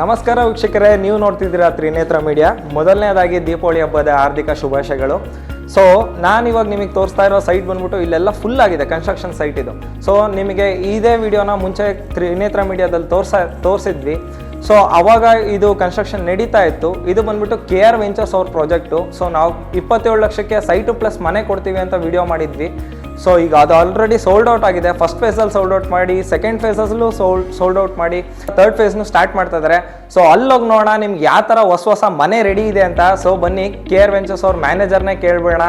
ನಮಸ್ಕಾರ ವೀಕ್ಷಕರೇ, ನೀವು ನೋಡ್ತಿದ್ದೀರಾ ತ್ರಿನೇತ್ರ ಮೀಡಿಯಾ. ಮೊದಲನೇದಾಗಿ ದೀಪಾವಳಿ ಹಬ್ಬದ ಹಾರ್ದಿಕ ಶುಭಾಶಯಗಳು. ಸೊ ನಾನು ಇವಾಗ ನಿಮಗೆ ತೋರಿಸ್ತಾ ಇರೋ ಸೈಟ್ ಬಂದ್ಬಿಟ್ಟು ಇಲ್ಲೆಲ್ಲ ಫುಲ್ ಆಗಿದೆ ಕನ್ಸ್ಟ್ರಕ್ಷನ್ ಸೈಟ್ ಇದು. ಸೊ ನಿಮಗೆ ಇದೇ ವಿಡಿಯೋನ ಮುಂಚೆ ತ್ರಿನೇತ್ರ ಮೀಡಿಯಾದಲ್ಲಿ ತೋರ್ಸ, ತೋರಿಸಿದ್ವಿ. ಸೊ ಅವಾಗ ಇದು ಕನ್ಸ್ಟ್ರಕ್ಷನ್ ನಡೀತಾ ಇತ್ತು. ಇದು ಬಂದ್ಬಿಟ್ಟು ಕೆ ಆರ್ ವೆಂಚರ್ಸ್ ಅವ್ರ ಪ್ರಾಜೆಕ್ಟು ಸೊ ನಾವು ಇಪ್ಪತ್ತೇಳು ಲಕ್ಷಕ್ಕೆ ಸೈಟು ಪ್ಲಸ್ ಮನೆ ಕೊಡ್ತೀವಿ ಅಂತ ವಿಡಿಯೋ ಮಾಡಿದ್ವಿ. ಸೊ ಈಗ ಅದು ಆಲ್ರೆಡಿ ಸೋಲ್ಡ್ ಔಟ್ ಆಗಿದೆ. ಫಸ್ಟ್ ಫೇಸಲ್ಲಿ ಸೋಲ್ಡ್ ಔಟ್ ಮಾಡಿ ಸೆಕೆಂಡ್ ಫೇಸಲ್ಲೂ ಸೋಲ್ಡ್ ಸೋಲ್ಡ್ ಔಟ್ ಮಾಡಿ ಥರ್ಡ್ ಫೇಸ್ನು ಸ್ಟಾರ್ಟ್ ಮಾಡ್ತಾ ಇದ್ದಾರೆ ಸೊ ಅಲ್ಲೋಗಿ ನೋಡೋಣ, ನಿಮ್ಗೆ ಯಾವ ಥರ ಹೊಸ ಹೊಸ ಮನೆ ರೆಡಿ ಇದೆ ಅಂತ. ಸೊ ಬನ್ನಿ ಕೆ ಆರ್ ವೆಂಚರ್ಸ್ ಅವ್ರ ಮ್ಯಾನೇಜರ್ನೇ ಕೇಳ್ಬೇಡ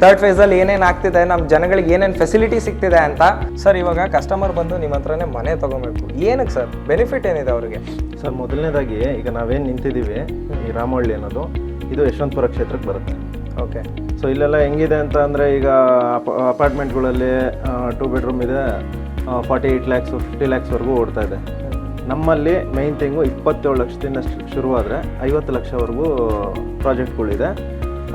ಥರ್ಡ್ ಫೇಸಲ್ಲಿ ಏನೇನು ಆಗ್ತಿದೆ ನಮ್ಮ ಜನಗಳಿಗೆ ಏನೇನು ಫೆಸಿಲಿಟಿ ಸಿಗ್ತಿದೆ ಅಂತ. ಸರ್ ಇವಾಗ ಕಸ್ಟಮರ್ ಬಂದು ನಿಮ್ಮ ಹತ್ರನೇ ಮನೆ ತೊಗೊಬೇಕು. ಏನಕ್ಕೆ ಸರ್ ಬೆನಿಫಿಟ್ ಏನಿದೆ ಅವರಿಗೆ? ಸರ್ ಮೊದಲನೇದಾಗಿ ಈಗ ನಾವೇನು ನಿಂತಿದ್ದೀವಿ ಈ ರಾಮಹಳ್ಳಿ ಅನ್ನೋದು, ಇದು ಯಶವಂತಪುರ ಕ್ಷೇತ್ರಕ್ಕೆ ಬರುತ್ತೆ. ಓಕೆ ಸೊ ಇಲ್ಲೆಲ್ಲ ಹೆಂಗಿದೆ ಅಂತ ಅಂದರೆ ಈಗ ಅಪ, ಅಪಾರ್ಟ್ಮೆಂಟ್ಗಳಲ್ಲಿ ಟೂ ಬೆಡ್ರೂಮ್ ಇದೆ. ಫಾರ್ಟಿ ಏಯ್ಟ್ ಲ್ಯಾಕ್ಸ್ ಫಿಫ್ಟಿ ಲ್ಯಾಕ್ಸ್ವರೆಗೂ ಓಡ್ತಾ ಇದೆ. ನಮ್ಮಲ್ಲಿ ಮೈನ್ ಥಿಂಗು ಇಪ್ಪತ್ತೇಳು ಲಕ್ಷದಿಂದ ಶುರುವಾದರೆ ಐವತ್ತು ಲಕ್ಷವರೆಗೂ ಪ್ರಾಜೆಕ್ಟ್ಗಳಿದೆ.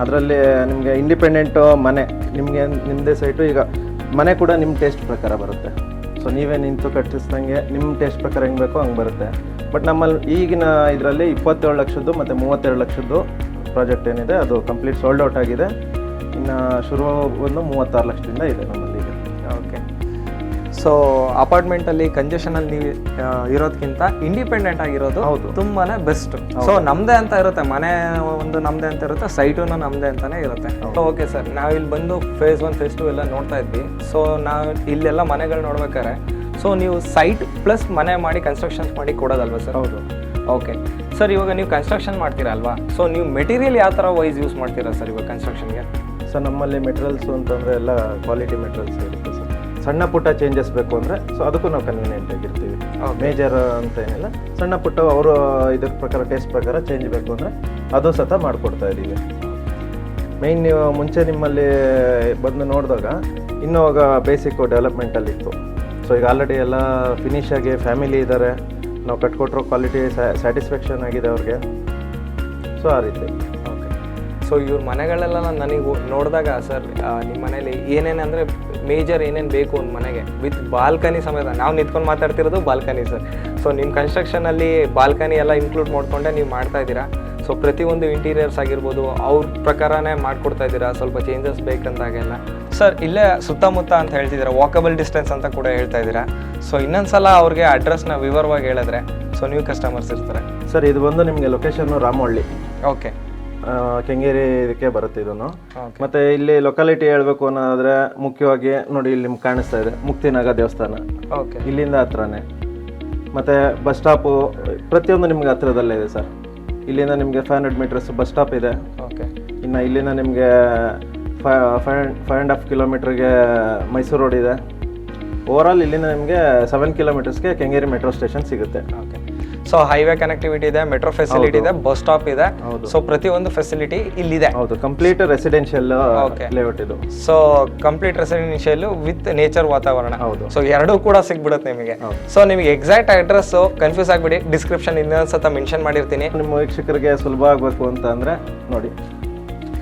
ಅದರಲ್ಲಿ ನಿಮಗೆ ಇಂಡಿಪೆಂಡೆಂಟು ಮನೆ, ನಿಮಗೆ ನಿಮ್ಮದೇ ಸೈಟು ಈಗ ಮನೆ ಕೂಡ ನಿಮ್ಮ ಟೇಸ್ಟ್ ಪ್ರಕಾರ ಬರುತ್ತೆ. ಸೊ ನೀವೇ ನಿಂತು ಕಟ್ಟಿಸ್ದಂಗೆ ನಿಮ್ಮ ಟೇಸ್ಟ್ ಪ್ರಕಾರ ಹೆಂಗೆ ಬೇಕೋ ಹಂಗೆ ಬರುತ್ತೆ. ಬಟ್ ನಮ್ಮಲ್ಲಿ ಈಗಿನ ಇದರಲ್ಲಿ ಇಪ್ಪತ್ತೇಳು ಲಕ್ಷದ್ದು ಮತ್ತು ಮೂವತ್ತೆರಡು ಲಕ್ಷದ್ದು ಪ್ರಾಜೆಕ್ಟ್ ಏನಿದೆ ಅದು ಕಂಪ್ಲೀಟ್ ಸೋಲ್ಡ್ ಔಟ್ ಆಗಿದೆ. ಇನ್ನು ಶುರು ಒಂದು ಮೂವತ್ತಾರು ಲಕ್ಷದಿಂದ ಇದೆ ನಮ್ಮಲ್ಲಿ ಈಗ. ಓಕೆ. ಸೊ ಅಪಾರ್ಟ್ಮೆಂಟಲ್ಲಿ ಕಂಜೆಷನಲ್ಲಿ ನೀವು ಇರೋದಕ್ಕಿಂತ ಇರೋದ್ಕಿಂತ ಇಂಡಿಪೆಂಡೆಂಟ್ ಆಗಿರೋದು ಹೌದು. ತುಂಬಾ ಬೆಸ್ಟ್ ಸೊ ನಮ್ಮದೇ ಅಂತ ಇರುತ್ತೆ ಮನೆ ಒಂದು ನಮ್ಮದೇ ಅಂತ ಇರುತ್ತೆ ಸೈಟು ನಮ್ಮದೇ ಅಂತಲೇ ಇರುತ್ತೆ. ಓಕೆ ಸರ್ ನಾವು ಇಲ್ಲಿ ಬಂದು ಫೇಸ್ ಒನ್ ಫೇಸ್ ಟು ಎಲ್ಲ ನೋಡ್ತಾ ಇದ್ವಿ. ಸೊ ನಾವು ಇಲ್ಲೆಲ್ಲ ಮನೆಗಳು ನೋಡ್ಬೇಕಾದ್ರೆ ಸೊ ನೀವು ಸೈಟ್ ಪ್ಲಸ್ ಮನೆ ಮಾಡಿ ಕನ್ಸ್ಟ್ರಕ್ಷನ್ಸ್ ಮಾಡಿ ಕೊಡೋದಲ್ವ ಸರ್ ಹೌದು. ಓಕೆ ಸರ್ ಇವಾಗ ನೀವು ಕನ್ಸ್ಟ್ರಕ್ಷನ್ ಮಾಡ್ತೀರಾ ಅಲ್ವಾ? ಸೊ ನೀವು ಮೆಟೀರಿಯಲ್ ಯಾವ ಥರ ವೈಸ್ ಯೂಸ್ ಮಾಡ್ತೀರಾ ಸರ್ ಇವಾಗ ಕನ್ಸ್ಟ್ರಕ್ಷನ್ಗೆ ಸೊ ನಮ್ಮಲ್ಲಿ ಮೆಟೀರಿಯಲ್ಸು ಅಂತಂದರೆ ಎಲ್ಲ ಕ್ವಾಲಿಟಿ ಮೆಟೀರಿಯಲ್ಸ್ ಇರುತ್ತೆ ಸರ್ ಸಣ್ಣ ಪುಟ್ಟ ಚೇಂಜಸ್ ಬೇಕು ಅಂದರೆ ಸೊ ಅದಕ್ಕೂ ನಾವು ಕನ್ವೀನಿಯೆಂಟ್ ಆಗಿರ್ತೀವಿ. ಮೇಜರ್ ಅಂತ ಏನಿಲ್ಲ. ಸಣ್ಣ ಪುಟ್ಟ ಅವರು ಇದ್ರ ಪ್ರಕಾರ ಟೇಸ್ಟ್ ಪ್ರಕಾರ ಚೇಂಜ್ ಬೇಕು ಅಂದರೆ ಅದು ಸತ ಮಾಡಿಕೊಡ್ತಾ ಇದ್ದೀವಿ. ಮೈನ್ ನೀವು ಮುಂಚೆ ನಿಮ್ಮಲ್ಲಿ ಬಂದು ನೋಡಿದಾಗ ಇನ್ನೂ ಆಗ ಬೇಸಿಕ್ಕು ಡೆವಲಪ್ಮೆಂಟಲ್ಲಿ ಇತ್ತು. ಸೊ ಈಗ ಆಲ್ರೆಡಿ ಎಲ್ಲ ಫಿನಿಶ್ ಆಗಿ ಫ್ಯಾಮಿಲಿ ಇದ್ದಾರೆ ನಾವು ಕಟ್ಕೊಟ್ರೋ ಕ್ವಾಲಿಟಿ ಸ್ಯಾಟಿಸ್ಫ್ಯಾಕ್ಷನ್ ಆಗಿದೆ ಅವ್ರಿಗೆ. ಸೊ ಆ ರೀತಿ. ಓಕೆ ಸೊ ಇವ್ರ ಮನೆಗಳೆಲ್ಲ ನನಗೆ ನೋಡಿದಾಗ, ಸರ್ ನಿಮ್ಮ ಮನೇಲಿ ಏನೇನು ಅಂದರೆ ಮೇಜರ್ ಏನೇನು ಬೇಕು ಒಂದು ಮನೆಗೆ? ವಿತ್ ಬಾಲ್ಕನಿ ಸಮೇತ. ನಾವು ನಿಂತ್ಕೊಂಡು ಮಾತಾಡ್ತಿರೋದು ಬಾಲ್ಕನಿ ಸರ್ ಸೊ ನಿಮ್ಮ ಕನ್ಸ್ಟ್ರಕ್ಷನಲ್ಲಿ ಬಾಲ್ಕನಿ ಎಲ್ಲ ಇನ್ಕ್ಲೂಡ್ ಮಾಡಿಕೊಂಡೆ ನೀವು ಮಾಡ್ತಾ ಇದ್ದೀರಾ? ಸೊ ಪ್ರತಿಯೊಂದು ಇಂಟೀರಿಯರ್ಸ್ ಆಗಿರ್ಬೋದು ಅವ್ರ ಪ್ರಕಾರನೇ ಮಾಡ್ಕೊಡ್ತಾ ಇದ್ದೀರಾ? ಸ್ವಲ್ಪ ಚೇಂಜಸ್ ಬೇಕಂದಾಗೆಲ್ಲ. ಸರ್ ಇಲ್ಲೇ ಸುತ್ತಮುತ್ತ ಅಂತ ಹೇಳ್ತಿದ್ದೀರಾ? ವಾಕಬಲ್ ಡಿಸ್ಟೆನ್ಸ್ ಅಂತ ಕೂಡ ಹೇಳ್ತಾ ಇದ್ದೀರಾ? ಸೊ ಇನ್ನೊಂದ್ಸಲ ಅವ್ರಿಗೆ ಅಡ್ರೆಸ್ನ ವಿವರವಾಗಿ ಹೇಳಿದ್ರೆ ಸೊ ನೀವು ಕಸ್ಟಮರ್ಸ್ ಇರ್ತಾರೆ. ಸರ್ ಇದು ಬಂದು ನಿಮಗೆ ಲೊಕೇಶನ್ನು ರಾಮಹಳ್ಳಿ. ಓಕೆ ಕೆಂಗೇರಿ ಇದಕ್ಕೆ ಬರುತ್ತೆ ಇದನ್ನು. ಮತ್ತೆ ಇಲ್ಲಿ ಲೊಕಾಲಿಟಿ ಹೇಳ್ಬೇಕು ಅನ್ನೋದಾದ್ರೆ ಮುಖ್ಯವಾಗಿ ನೋಡಿ ಇಲ್ಲಿ ನಿಮ್ಗೆ ಕಾಣಿಸ್ತಾ ಇದೆ ಮುಕ್ತಿನಾಗ ದೇವಸ್ಥಾನ. ಓಕೆ ಇಲ್ಲಿಂದ ಹತ್ರನೇ. ಮತ್ತೆ ಬಸ್ ಸ್ಟಾಪು ಪ್ರತಿಯೊಂದು ನಿಮ್ಗೆ ಹತ್ರದಲ್ಲೇ ಇದೆ ಸರ್ ಇಲ್ಲಿಂದ ನಿಮಗೆ five hundred metres bus stop ಇದೆ. ಓಕೆ ಇನ್ನು ಇಲ್ಲಿಂದ ನಿಮಗೆ ಫೈವ್ ಫೈವ್ ಆ್ಯಂಡ್ ಹಾಫ್ ಕಿಲೋಮೀಟ್ರಿಗೆ ಮೈಸೂರು ರೋಡ್ ಇದೆ. ಓವರಾಲ್ ಇಲ್ಲಿಂದ ನಿಮಗೆ ಸೆವೆನ್ ಕಿಲೋಮೀಟರ್ಸ್ಗೆ ಕೆಂಗೇರಿ ಮೆಟ್ರೋ ಸ್ಟೇಷನ್ ಸಿಗುತ್ತೆ. ಓಕೆ ಸೊ ಹೈವೇ ಕನೆಕ್ಟಿವಿಟಿ ಇದೆ ಮೆಟ್ರೋ ಫೆಸಿಲಿಟಿ ಇದೆ ಬಸ್ ಸ್ಟಾಪ್ ಇದೆ. ಸೊ ಪ್ರತಿ ಪ್ರತಿಯೊಂದು ಫೆಸಿಲಿಟಿ ಇಲ್ಲಿದೆ. ಹೌದು ಕಂಪ್ಲೀಟ್ ರೆಸಿಡೆನ್ಷಿಯಲ್. ಲೇಔಟ್ ಇದು. So complete residential with nature ವಾತಾವರಣ. ಹೌದು. ಸೊ ಎರಡೂ ಕೂಡ ಸಿಗ್ಬಿಡುತ್ತೆ ನಿಮಗೆ. ಸೊ ನಿಮಗೆ ಎಕ್ಸಾಕ್ಟ್ ಅಡ್ರೆಸ್ ಕನ್ಫ್ಯೂಸ್ ಆಗ್ಬಿಡಿ. ಡಿಸ್ಕ್ರಿಪ್ಷನ್ ಇನ್ನೊಂದ್ಸತ ಮೆನ್ಷನ್ ಮಾಡಿರ್ತೀನಿ. ನಿಮ್ಮ ವೀಕ್ಷಕರಿಗೆ ಸುಲಭ ಆಗಬೇಕು ಅಂತ ಅಂದ್ರೆ ನೋಡಿ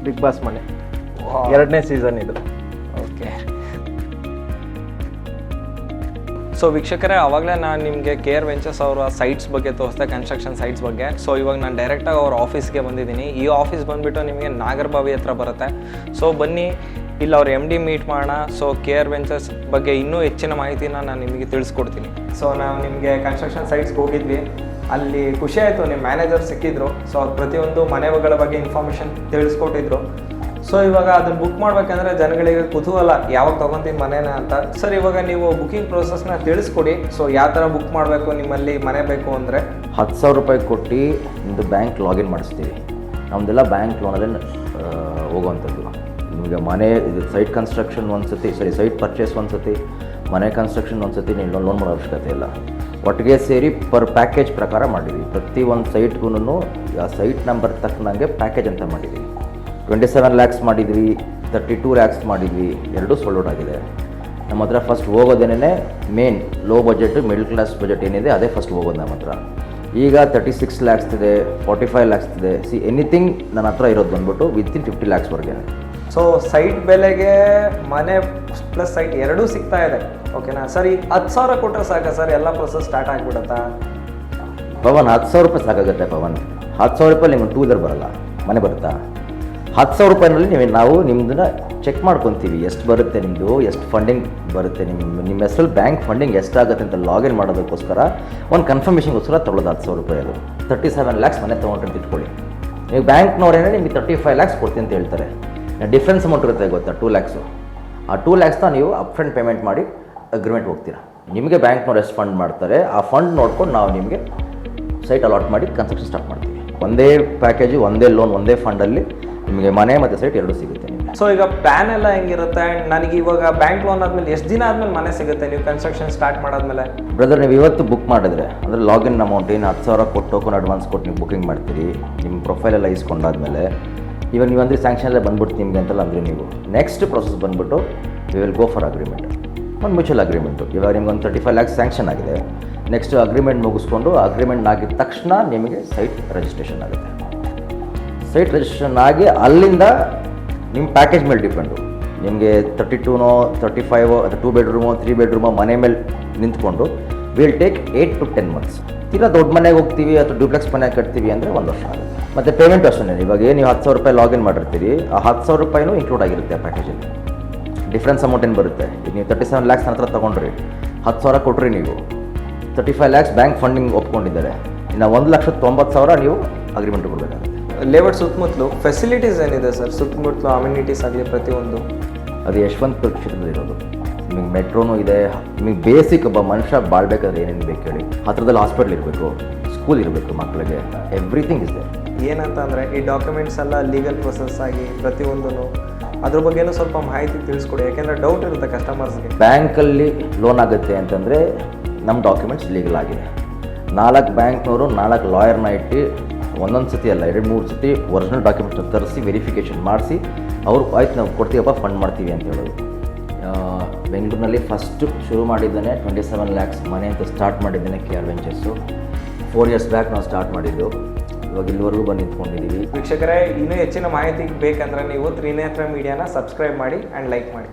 ಬಿಗ್ ಬಾಸ್ ಮನೆ. ಎರಡನೇ ಸೀಸನ್ ಇದು. ಓಕೆ ಸೊ ವೀಕ್ಷಕರೇ, ಅವಾಗಲೇ ನಾನು ನಿಮಗೆ ಕೆ ಆರ್ ವೆಂಚರ್ಸ್ ಅವರ ಸೈಟ್ಸ್ ಬಗ್ಗೆ ತೋರಿಸ್ದೆ ಕನ್ಸ್ಟ್ರಕ್ಷನ್ ಸೈಟ್ಸ್ ಬಗ್ಗೆ. ಸೊ ಇವಾಗ ನಾನು ಡೈರೆಕ್ಟಾಗಿ ಅವ್ರ ಆಫೀಸ್ಗೆ ಬಂದಿದ್ದೀನಿ. ಈ ಆಫೀಸ್ ಬಂದುಬಿಟ್ಟು ನಿಮಗೆ ನಾಗರಬಾವಿ ಹತ್ರ ಬರುತ್ತೆ. ಸೊ ಬನ್ನಿ, ಇಲ್ಲಿ ಅವ್ರ ಎಂ ಡಿ ಮೀಟ್ ಮಾಡೋಣ. ಸೊ ಕೆ ಆರ್ ವೆಂಚರ್ಸ್ ಬಗ್ಗೆ ಇನ್ನೂ ಹೆಚ್ಚಿನ ಮಾಹಿತಿನ ನಾನು ನಿಮಗೆ ತಿಳಿಸ್ಕೊಡ್ತೀನಿ. ಸೊ ನಾವು ನಿಮಗೆ ಕನ್ಸ್ಟ್ರಕ್ಷನ್ ಸೈಟ್ಸ್ಗೆ ಹೋಗಿದ್ವಿ. ಅಲ್ಲಿ ಖುಷಿ ಆಯಿತು ನಿಮ್ಮ ಮ್ಯಾನೇಜರ್ ಸಿಕ್ಕಿದ್ರು. ಸೊ ಅವ್ರು ಪ್ರತಿಯೊಂದು ಮನೆಗಳ ಬಗ್ಗೆ ಇನ್ಫಾರ್ಮೇಷನ್ ತಿಳಿಸ್ಕೊಟ್ಟಿದ್ರು. ಸೊ ಇವಾಗ ಅದನ್ನ ಬುಕ್ ಮಾಡ್ಬೇಕಂದ್ರೆ ಜನಗಳಿಗೆ ಕುತೂಹಲ, ಯಾವಾಗ ತಗೊಂತೀನಿ ಮನೇನ ಅಂತ. ಸರ್ ಇವಾಗ ನೀವು ಬುಕಿಂಗ್ ಪ್ರೊಸೆಸ್ನ ತಿಳಿಸ್ಕೊಡಿ. ಸೊ ಯಾವ ಥರ ಬುಕ್ ಮಾಡಬೇಕು, ನಿಮ್ಮಲ್ಲಿ ಮನೆ ಬೇಕು ಅಂದರೆ? ಹತ್ತು ಸಾವಿರ ರೂಪಾಯಿ ಕೊಟ್ಟು ನಿಮ್ಮದು ಬ್ಯಾಂಕ್ ಲಾಗಿನ್ ಮಾಡಿಸ್ತೀವಿ. ನಮ್ಮದೆಲ್ಲ ಬ್ಯಾಂಕ್ ಲೋನಲ್ಲೇ ಹೋಗುವಂಥದ್ದು. ನಿಮಗೆ ಮನೆ, ಇದು ಸೈಟ್ ಕನ್ಸ್ಟ್ರಕ್ಷನ್ ಒಂದು ಸತಿ ಸರಿ ಸೈಟ್ ಪರ್ಚೇಸ್ ಒಂದು ಸತಿ ಮನೆ ಕನ್ಸ್ಟ್ರಕ್ಷನ್ ಒಂದು ಸತಿ ನೀವು ಲೋನ್ ಮಾಡೋ ಅವಶ್ಯಕತೆ ಇಲ್ಲ. ಒಟ್ಟಿಗೆ ಸೇರಿ ಪರ್ ಪ್ಯಾಕೇಜ್ ಪ್ರಕಾರ ಮಾಡಿದ್ವಿ ಪ್ರತಿ ಒಂದು ಸೈಟ್ಗೂ ಆ ಸೈಟ್ ನಂಬರ್ ತಕ್ಕನಂಗೆ ಪ್ಯಾಕೇಜ್ ಅಂತ ಮಾಡಿದ್ವಿ ಟ್ವೆಂಟಿ ಸೆವೆನ್ ಲ್ಯಾಕ್ಸ್ ಮಾಡಿದ್ವಿ ತರ್ಟಿ ಟೂ ಲ್ಯಾಕ್ಸ್ ಮಾಡಿದ್ವಿ ಎರಡೂ ಸೋಲ್ಡ್ ಔಟ್ ಆಗಿದೆ. ನಮ್ಮ ಹತ್ರ first ಹೋಗೋದೇನೇ main low budget middle class budget ಏನಿದೆ ಅದೇ ಫಸ್ಟ್ ಹೋಗೋದು ನಮ್ಮ ಹತ್ರ. ಈಗ ತರ್ಟಿ ಸಿಕ್ಸ್ ಲ್ಯಾಕ್ಸ್ ಇದೆ ಫಾರ್ಟಿ ಫೈವ್ ಲ್ಯಾಕ್ಸ್ ಇದೆ. ಸಿ ಎನಿಥಿಂಗ್ ನನ್ನ ಹತ್ರ ಇರೋದು ಬಂದ್ಬಿಟ್ಟು ವಿತಿನ್ ಫಿಫ್ಟಿ ಲ್ಯಾಕ್ಸ್ವರೆಗೆ ಸೊ ಸೈಟ್ ಬೆಲೆಗೆ ಮನೆ ಪ್ಲಸ್ ಸೈಟ್ ಎರಡೂ ಸಿಗ್ತಾ ಇದೆ. ಓಕೆನಾ ಸರ್ ಈಗ ಹತ್ತು ಸಾವಿರ ಕೊಟ್ಟರೆ ಸಾಕ ಸರ್ ಎಲ್ಲ ಪ್ರೊಸೆಸ್ ಸ್ಟಾರ್ಟ್ ಆಗಿಬಿಡುತ್ತಾ? ಪವನ್ ಹತ್ತು ಸಾವಿರ ರೂಪಾಯಿ ಸಾಕಾಗುತ್ತೆ ಪವನ್. ಹತ್ತು ಸಾವಿರ ರೂಪಾಯಿ ನಿಮ್ಗೆ ಟೂ ವೀಲರ್ ಬರಲ್ಲ. ಮನೆ ಬರುತ್ತಾ? ಹತ್ತು ಸಾವಿರ ರೂಪಾಯಿನಲ್ಲಿ ನೀವು ನಾವು ನಿಮ್ಮದನ್ನ ಚೆಕ್ ಮಾಡ್ಕೊತೀವಿ. ಎಷ್ಟು ಬರುತ್ತೆ ನಿಮ್ಮದು ಎಷ್ಟು ಫಂಡಿಂಗ್ ಬರುತ್ತೆ ನಿಮ್ಮ ನಿಮ್ಮ ಹೆಸರಲ್ಲಿ ಬ್ಯಾಂಕ್ ಫಂಡಿಂಗ್ ಎಷ್ಟಾಗುತ್ತೆ ಅಂತ ಲಾಗಿನ್ ಮಾಡೋದಕ್ಕೋಸ್ಕರ ಒಂದು ಕನ್ಫರ್ಮೇಷನ್ಗೋಸ್ಕರ ತೊಗೊಳೋದು ಹತ್ತು ಸಾವಿರ ರೂಪಾಯಿ ಅದು. ತರ್ಟಿ ಸೆವೆನ್ ಲ್ಯಾಕ್ಸ್ ಮನೆ ತೊಗೊಂಡ್ರೆ ಇಟ್ಕೊಳ್ಳಿ. ನೀವು ಬ್ಯಾಂಕ್ನವ್ರೇನೇ ನಿಮಗೆ ತರ್ಟಿ ಫೈವ್ ಲ್ಯಾಕ್ಸ್ ಕೊಡ್ತೀನಿ ಅಂತ ಹೇಳ್ತಾರೆ. ಡಿಫ್ರೆನ್ಸ್ ಅಮೌಂಟ್ ಇರುತ್ತೆ ಗೊತ್ತಾ? ಟೂ ಲ್ಯಾಕ್ಸು ಆ ಟೂ ಲ್ಯಾಕ್ಸ್ನ ನೀವು ಅಪ್ ಫ್ರಂಟ್ ಪೇಮೆಂಟ್ ಮಾಡಿ ಅಗ್ರಿಮೆಂಟ್ ಹೋಗ್ತೀರಾ. ನಿಮಗೆ ಬ್ಯಾಂಕ್ನವ್ರು ಎಷ್ಟು ಫಂಡ್ ಮಾಡ್ತಾರೆ, ಆ ಫಂಡ್ ನೋಡ್ಕೊಂಡು ನಾವು ನಿಮಗೆ ಸೈಟ್ ಅಲಾಟ್ ಮಾಡಿ ಕನ್ಸ್ಟ್ರಕ್ಷನ್ ಸ್ಟಾರ್ಟ್ ಮಾಡ್ತೀವಿ. ಒಂದೇ ಪ್ಯಾಕೇಜು ಒಂದೇ ಲೋನ್ ಒಂದೇ ಫಂಡಲ್ಲಿ ನಿಮಗೆ ಮನೆ ಮತ್ತು ಸೈಟ್ ಎರಡೂ ಸಿಗುತ್ತೆ. ಸೊ ಈಗ ಪ್ಲಾನ್ ಎಲ್ಲ ಹೆಂಗಿರುತ್ತೆ? ಆ್ಯಂಡ್ ನನಗೆ ಇವಾಗ ಬ್ಯಾಂಕ್ ಲೋನ್ ಆದ್ಮೇಲೆ ಎಷ್ಟು ದಿನ ಆದ್ಮೇಲೆ ಮನೆ ಸಿಗುತ್ತೆ? ನೀವು ಕನ್ಸ್ಟ್ರಕ್ಷನ್ ಸ್ಟಾರ್ಟ್ ಮಾಡಾದ್ಮೇಲೆ? ಬ್ರದರ್ ನೀವು ಇವತ್ತು ಬುಕ್ ಮಾಡಿದ್ರೆ ಅಂದರೆ ಲಾಗಿನ್ ಅಮೌಂಟ್ ಏನು ಹತ್ತು ಸಾವಿರ ಕೊಟ್ಟು ಟೋಕನ್ ಅಡ್ವಾನ್ಸ್ ಕೊಟ್ಟು ನೀವು ಬುಕಿಂಗ್ ಮಾಡ್ತೀರಿ ನಿಮ್ಮ ಪ್ರೊಫೈಲ್ ಎಲ್ಲ ಇಸ್ಕೊಂಡಾದ್ಮೇಲೆ ಇವಾಗ ನೀವು ಅಂದರೆ ಸ್ಯಾಂಕ್ಷನ್ ಎಲ್ಲ ಬಂದ್ಬಿಟ್ಟು ನಿಮಗೆ ಅಂತೆಲ್ಲ ಅಂದರೆ ನೀವು. ನೆಕ್ಸ್ಟ್ ಪ್ರೊಸೆಸ್ ಬಂದ್ಬಿಟ್ಟು we will go for agreement ಒಂದು ಮ್ಯೂಚುವಲ್ ಅಗ್ರಿಮೆಂಟು ಇವಾಗ ನಿಮ್ಗೆ ಒಂದು ತರ್ಟಿ ಫೈವ್ ಲ್ಯಾಕ್ಸ್ ಸ್ಯಾಂಕ್ಷನ್ ಆಗಿದೆ. ನೆಕ್ಸ್ಟ್ ಅಗ್ರಿಮೆಂಟ್ ಮುಗಿಸ್ಕೊಂಡು ಅಗ್ರಿಮೆಂಟ್ ಆಗಿದ ತಕ್ಷಣ ನಿಮಗೆ ಸೈಟ್ ರಿಜಿಸ್ಟ್ರೇಷನ್ ಆಗುತ್ತೆ. ಸೈಟ್ ರಿಜಿಸ್ಟ್ರೇಷನ್ ಆಗಿ ಅಲ್ಲಿಂದ ನಿಮ್ಮ ಪ್ಯಾಕೇಜ್ ಮೇಲೆ ಡಿಪೆಂಡು ನಿಮಗೆ ತರ್ಟಿ ಟೂನೋ ತರ್ಟಿ ಫೈವೋ ಅಥವಾ ಟೂ ಬೆಡ್ರೂಮೋ ತ್ರೀ ಬೆಡ್ರೂಮೋ ಮನೆ ಮೇಲೆ ನಿಂತ್ಕೊಂಡು will take eight to ten months ತೀರಾ ದೊಡ್ಡ ಮನೆಗೆ ಹೋಗ್ತೀವಿ ಅಥವಾ ಡ್ಯೂಪ್ಲೆಕ್ಸ್ ಮನೆ ಕಟ್ತೀವಿ ಅಂದರೆ ಒಂದು ವರ್ಷ ಆಗುತ್ತೆ. ಮತ್ತು ಪೇಮೆಂಟ್ ಅಷ್ಟೇ ಇವಾಗ ಏನು ನೀವು ಹತ್ತು ಸಾವಿರ ರೂಪಾಯಿ ಲಾಗಿನ್ ಮಾಡಿರ್ತೀರಿ, ಆ ಹತ್ತು ಸಾವಿರ ರೂಪಾಯಿನೂ ಇನ್ಕ್ಲೂಡ್ ಆಗಿರುತ್ತೆ ಆ ಪ್ಯಾಕೇಜಲ್ಲಿ ಡಿಫ್ರೆನ್ಸ್ ಅಮೌಂಟ್ ಏನು ಬರುತ್ತೆ? ಈಗ ನೀವು ತರ್ಟಿ ಸೆವೆನ್ ಲ್ಯಾಕ್ಸ್ ಹತ್ರ ತೊಗೊಂಡ್ರಿ, ಹತ್ತು ಸಾವಿರ ಕೊಟ್ರಿ ನೀವು. Thirty five lakhs bank funding ಒಪ್ಕೊಂಡಿದ್ದಾರೆ. ಇನ್ನು ಒಂದು ಲಕ್ಷದ ತೊಂಬತ್ತು ಸಾವಿರ ನೀವು ಅಗ್ರಿಮೆಂಟ್ ಕೊಡಬೇಕಾಗುತ್ತೆ. ಲೇಔಟ್ ಸುತ್ತಮುತ್ತಲು ಫೆಸಿಲಿಟೀಸ್ ಏನಿದೆ ಸರ್? ಸುತ್ತಮುತ್ತಲು ಅಮ್ಯುನಿಟೀಸ್ ಆಗಲಿ ಪ್ರತಿಯೊಂದು? ಅದು ಯಶವಂತಪುರ ಕ್ಷೇತ್ರದಲ್ಲಿರೋದು ನಿಮಗೆ ಮೆಟ್ರೋನು ಇದೆ. ನಿಮಗೆ ಬೇಸಿಕ್ ಒಬ್ಬ ಮನುಷ್ಯ ಬಾಳ್ಬೇಕಾದ್ರೆ ಏನೇನು ಬೇಕು ಹೇಳಿ. ಹತ್ರದಲ್ಲಿ ಹಾಸ್ಪಿಟ್ಲ್ ಇರಬೇಕು ಸ್ಕೂಲ್ ಇರಬೇಕು ಮಕ್ಕಳಿಗೆ ಎವ್ರಿಥಿಂಗ್ ಇಸ್ ದೇರ್ ಏನಂತ ಅಂದರೆ ಈ ಡಾಕ್ಯುಮೆಂಟ್ಸ್ ಎಲ್ಲ ಲೀಗಲ್ ಪ್ರೊಸೆಸ್ ಆಗಿ ಪ್ರತಿಯೊಂದೂ ಅದ್ರ ಬಗ್ಗೆನೂ ಸ್ವಲ್ಪ ಮಾಹಿತಿ ತಿಳಿಸ್ಕೊಡಿ. ಯಾಕೆಂದರೆ ಡೌಟ್ ಇರುತ್ತೆ ಕಸ್ಟಮರ್ಸ್ಗೆ ಬ್ಯಾಂಕಲ್ಲಿ ಲೋನ್ ಆಗುತ್ತೆ ಅಂತಂದರೆ ನಮ್ಮ ಡಾಕ್ಯುಮೆಂಟ್ಸ್ ಲೀಗಲ್ ಆಗಿದೆ. ನಾಲ್ಕು ಬ್ಯಾಂಕ್ನವರು ನಾಲ್ಕು ಲಾಯರ್ನ ಇಟ್ಟು ಒಂದೊಂದು ಸತಿ ಅಲ್ಲ, ಎರಡು ಮೂರು ಸತಿ ಒರಿಜಿನಲ್ ಡಾಕ್ಯುಮೆಂಟ್ನ ತರಿಸಿ ವೆರಿಫಿಕೇಷನ್ ಮಾಡಿಸಿ, ಅವ್ರು ಆಯ್ತು ನಾವು ಕೊಡ್ತೀವಪ್ಪ ಫಂಡ್ ಮಾಡ್ತೀವಿ ಅಂತ ಹೇಳೋದು. ಬೆಂಗಳೂರಿನಲ್ಲಿ ಫಸ್ಟು ಶುರು ಮಾಡಿದ್ದಾನೆ ಟ್ವೆಂಟಿ ಸೆವೆನ್ ಲ್ಯಾಕ್ಸ್ ಮನೆ ಅಂತ ಸ್ಟಾರ್ಟ್ ಮಾಡಿದ್ದೇನೆ K R ventures four years back ನಾವು ಸ್ಟಾರ್ಟ್ ಮಾಡಿದ್ದು. ಇವಾಗ ಇಲ್ಲಿವರೆಗೂ ಬಂದು ನಿಂತ್ಕೊಂಡಿದ್ದೀವಿ. ವೀಕ್ಷಕರೇ, ಇನ್ನೂ ಹೆಚ್ಚಿನ ಮಾಹಿತಿಗೆ ಬೇಕಂದ್ರೆ ನೀವು ತ್ರಿನೇತ್ರ ಮೀಡಿಯಾನ ಸಬ್ಸ್ಕ್ರೈಬ್ ಮಾಡಿ ಆ್ಯಂಡ್ ಲೈಕ್ ಮಾಡಿ.